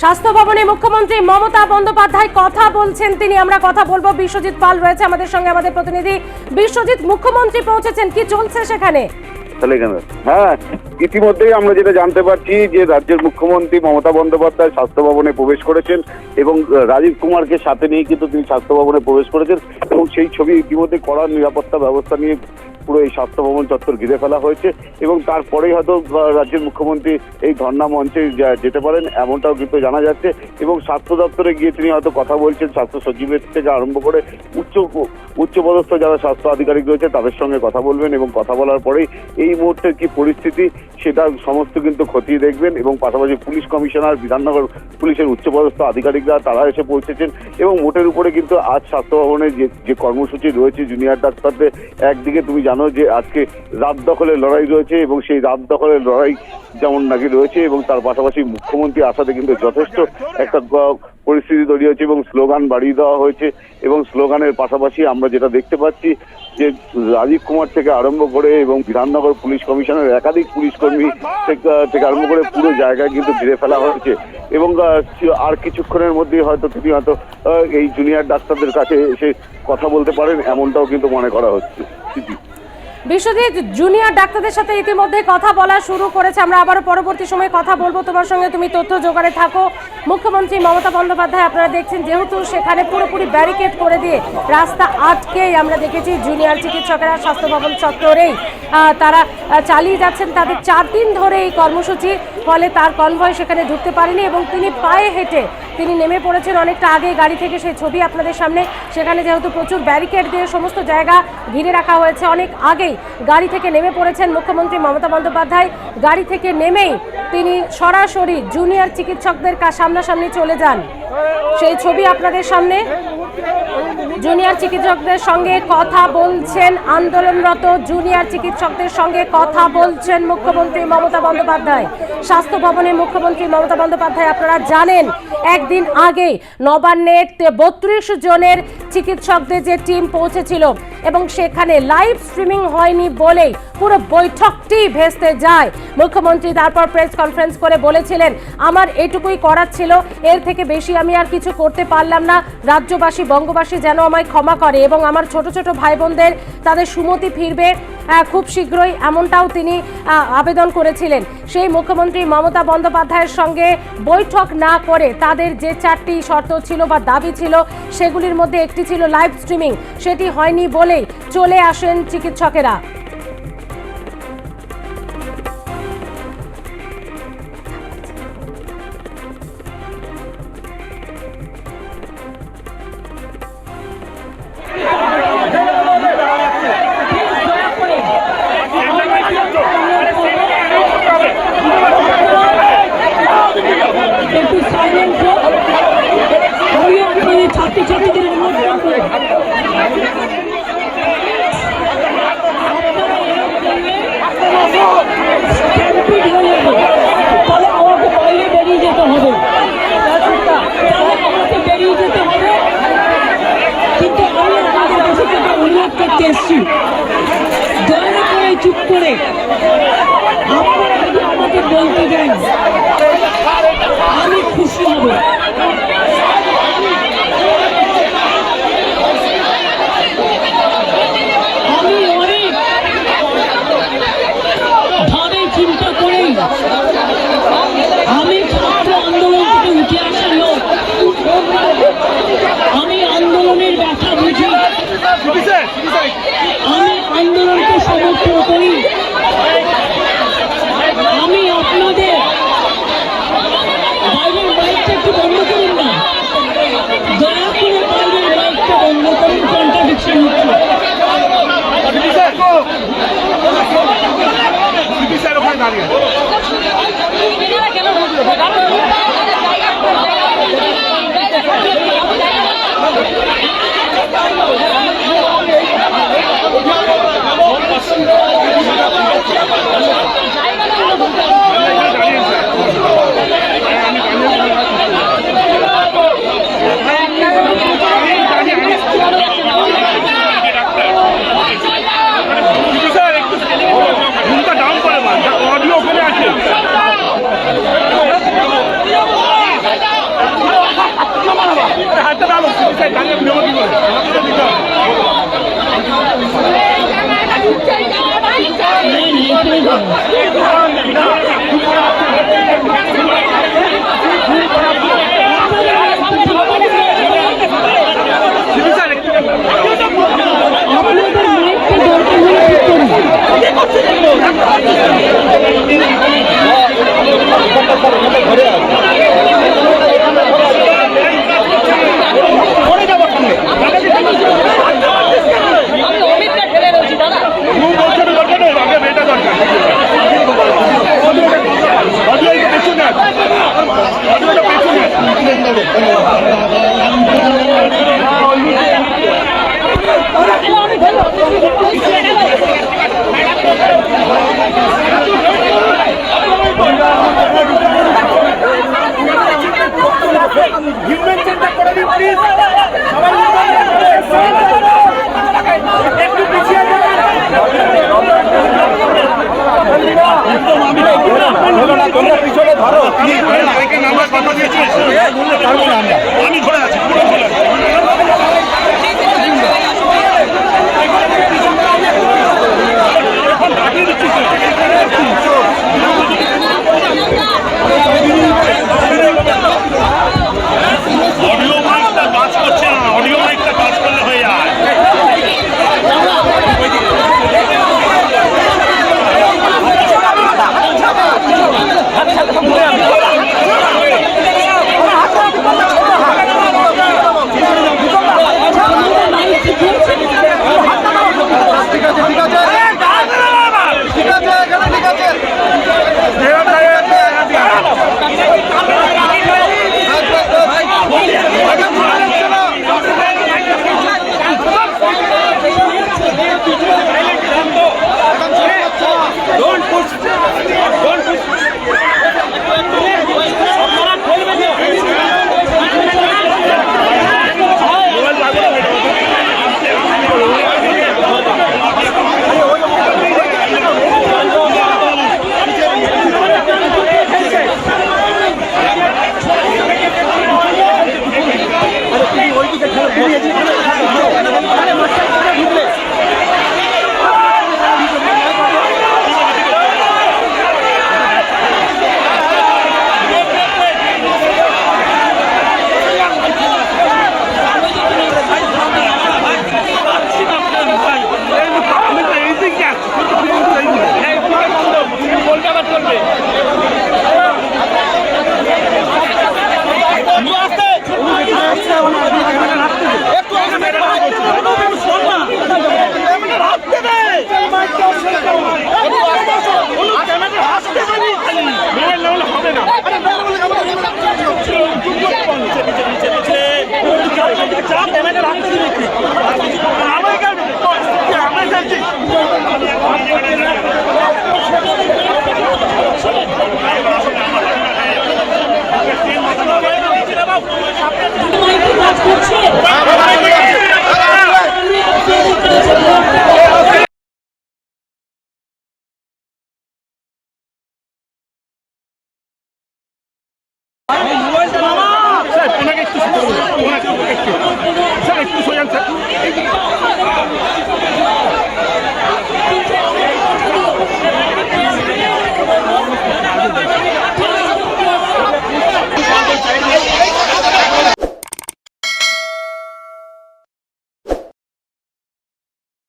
স্বাস্থ্য ভবনে মুখ্যমন্ত্রী মমতা বন্দ্যোপাধ্যায় কথা বলছেন তিনি। আমরা কথা বলব। বিশ্বজিৎ পাল রয়েছে আমাদের সঙ্গে, আমাদের প্রতিনিধি। বিশ্বজিৎ, মুখ্যমন্ত্রী পৌঁছেছেন। কি চলছে সেখানে? হ্যাঁ। ইতিমধ্যেই আমরা যেটা জানতে পারছি যে রাজ্যের মুখ্যমন্ত্রী মমতা বন্দ্যোপাধ্যায় স্বাস্থ্য ভবনে প্রবেশ করেছেন এবং রাজীব কুমারকে সাথে নিয়ে কিন্তু তিনি স্বাস্থ্য ভবনে প্রবেশ করেছেন এবং সেই ছবি ইতিমধ্যে কড়া নিরাপত্তা ব্যবস্থা নিয়ে পুরো এই স্বাস্থ্য ভবন চত্বর ঘিরে ফেলা হয়েছে এবং তারপরেই হয়তো রাজ্যের মুখ্যমন্ত্রী এই ধর্ণা মঞ্চে যেতে পারেন এমনটাও কিন্তু জানা যাচ্ছে এবং স্বাস্থ্য দপ্তরে গিয়ে তিনি হয়তো কথা বলছেন, স্বাস্থ্য সচিবের থেকে আরম্ভ করে উচ্চ, উচ্চপদস্থ যারা স্বাস্থ্য আধিকারিক রয়েছে তাদের সঙ্গে কথা বলবেন এবং কথা বলার পরেই এই মুহূর্তের কি পরিস্থিতি সেটা সমস্ত কিন্তু খতিয়ে দেখবেন এবং পাশাপাশি পুলিশ কমিশনার, বিধাননগর পুলিশের উচ্চপদস্থ আধিকারিকরা তারা এসে পৌঁছেছেন এবং মোটের উপরে কিন্তু আজ স্বাস্থ্য ভবনে যে যে কর্মসূচি রয়েছে জুনিয়র ডাক্তারদের, একদিকে তুমি জানো যে আজকে রাত দখলের লড়াই রয়েছে এবং সেই রাত দখলের লড়াই যেমন নাকি রয়েছে এবং তার পাশাপাশি মুখ্যমন্ত্রী আসাতে কিন্তু যথেষ্ট একটা পরিস্থিতি তৈরি হয়েছে এবং স্লোগান বাড়িয়ে দেওয়া হয়েছে এবং স্লোগানের পাশাপাশি আমরা যেটা দেখতে পাচ্ছি যে রাজীব কুমার থেকে আরম্ভ করে এবং বিধাননগর পুলিশ কমিশনের একাধিক পুলিশ কর্মী থেকে আরম্ভ করে পুরো জায়গায় কিন্তু ঘিরে ফেলা হয়েছে এবং আর কিছুক্ষণের মধ্যেই হয়তো তিনি হয়তো এই জুনিয়র ডাক্তারদের কাছে এসে কথা বলতে পারেন, এমনটাও কিন্তু মনে করা হচ্ছে। বিশ্বজিৎ জুনিয়র ডাক্তারদের সাথে ইতিমধ্যে কথা বলা শুরু করেছে। আমরা আবারও পরবর্তী সময়ে কথা বলব। তোমার সঙ্গে তুমি তথ্য জোগাড়ে থাকো। মুখ্যমন্ত্রী মমতা বন্দ্যোপাধ্যায়, আপনারা দেখছেন, যেহেতু সেখানে পুরোপুরি ব্যারিকেড করে দিয়ে রাস্তা আটকেই আমরা দেখেছি জুনিয়র চিকিৎসকেরা স্বাস্থ্য ভবন চত্বরেই তারা চালিয়ে যাচ্ছেন। তাদের চার দিন ধরে এই কর্মসূচি, ফলে তার কনভয় সেখানে ঢুকতে পারেনি এবং তিনি পায়ে হেঁটে তিনি নেমে পড়েছেন অনেকটা আগে গাড়ি থেকে। সেই ছবি আপনাদের সামনে। সেখানে যেহেতু প্রচুর ব্যারিকেড দিয়ে সমস্ত জায়গা ঘিরে রাখা হয়েছে, অনেক আগেই গাড়ি থেকে নেমে পড়েছেন মুখ্যমন্ত্রী মমতা বন্দ্যোপাধ্যায়। গাড়ি থেকে নেমেই তিনি সরাসরি জুনিয়র চিকিৎসকদের সামনাসামনি চলে যান। সেই ছবি আপনাদের সামনে। জুনিয়র চিকিৎসকদের সঙ্গে কথা বলছেন আন্দোলনরত জুনিয়র চিকিৎসকদের সঙ্গে কথা বলছেন মুখ্যমন্ত্রী মমতা বন্দ্যোপাধ্যায়। স্বাস্থ্য ভবনে মুখ্যমন্ত্রী মমতা বন্দ্যোপাধ্যায়, আপনারা জানেন, একদিন আগে নবান্নের বত্রিশ জনের চিকিৎসকদের যে টিম পৌঁছেছিল এবং সেখানে লাইভ স্ট্রিমিং হয়নি বলেই পুরো বৈঠকটি ভেস্তে যায়। মুখ্যমন্ত্রী তারপর প্রেস কনফারেন্স করে বলেছিলেন, আমার এটুকুই করার ছিল, এর থেকে বেশি আমি আর কিছু করতে পারলাম না। রাজ্যবাসী, বঙ্গবাসী যেন আমায় ক্ষমা করে এবং আমার ছোট ছোট ভাই বোনদের তাদের সুমতি ফিরবে খুব শীঘ্রই। এমনটাও তিনি আবেদন করেছিলেন। সেই মুখ্যমন্ত্রী মমতা বন্দ্যোপাধ্যায়ের সঙ্গে বৈঠক না করে তাদের যে চারটি শর্ত ছিল বা দাবি ছিল, সেগুলির মধ্যে একটি ছিল লাইভ স্ট্রিমিং। সেটি হয়নি বলেই চলে আসেন চিকিৎসকেরা। বলতে দেন নেই, নেই,